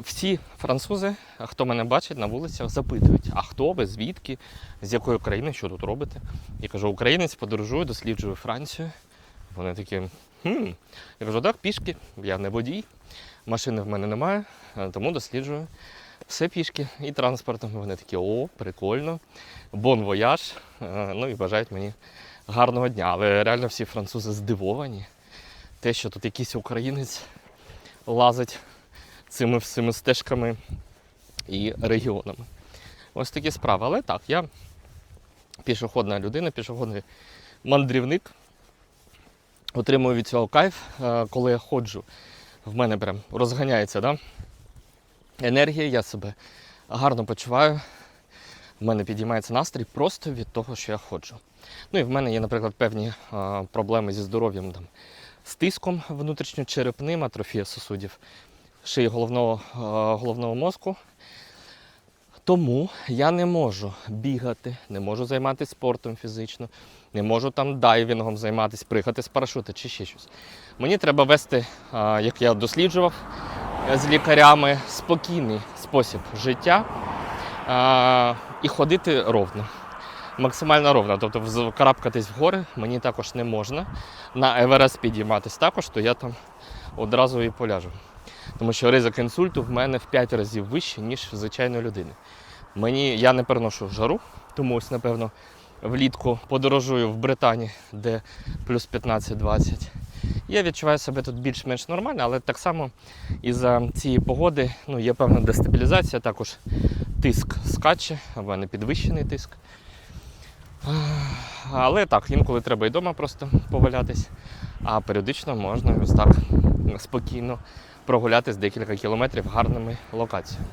Всі французи, хто мене бачить на вулицях, запитують, а хто ви, звідки, з якої країни, що тут робите? Я кажу, українець подорожую, досліджую Францію. Вони такі, хм. Я кажу, так, пішки, я не водій, машини в мене немає, е, тому досліджую все пішки і транспортом. Вони такі, о, прикольно, бон вояж. Е, Ну і бажають мені гарного дня. Але реально всі французи здивовані. Те, що тут якийсь українець лазить цими всіми стежками і регіонами. Ось такі справи. Але так, я пішохідна людина, пішохідний мандрівник. Отримую від цього кайф, Е, коли я ходжу. В мене прям розганяється да? енергія, я себе гарно почуваю. В мене підіймається настрій просто від того, що я ходжу. Ну і в мене є, наприклад, певні е, проблеми зі здоров'ям там, з тиском внутрішньочерепним, атрофія сосудів шиї головного, е, головного мозку. Тому я не можу бігати, не можу займатися спортом фізично, не можу там дайвінгом займатися, пригати з парашута чи ще щось. Мені треба вести, е, як я досліджував з лікарями, спокійний спосіб життя е, і ходити ровно. Максимально ровно. Тобто карабкатись гори мені також не можна. На Еверест підійматись також, то я там одразу і поляжу. Тому що ризик інсульту в мене в 5 разів вищий, ніж в звичайної людини. Мені, я не переношу жару, тому ось, напевно, влітку подорожую в Британії, де плюс 15-20. Я відчуваю себе тут більш-менш нормально, але так само із-за цієї погоди ну, є певна дестабілізація, також тиск скаче, в мене підвищений тиск. Але так, інколи треба і вдома просто повалятись, а періодично можна ось так спокійно прогулятись декілька кілометрів гарними локаціями.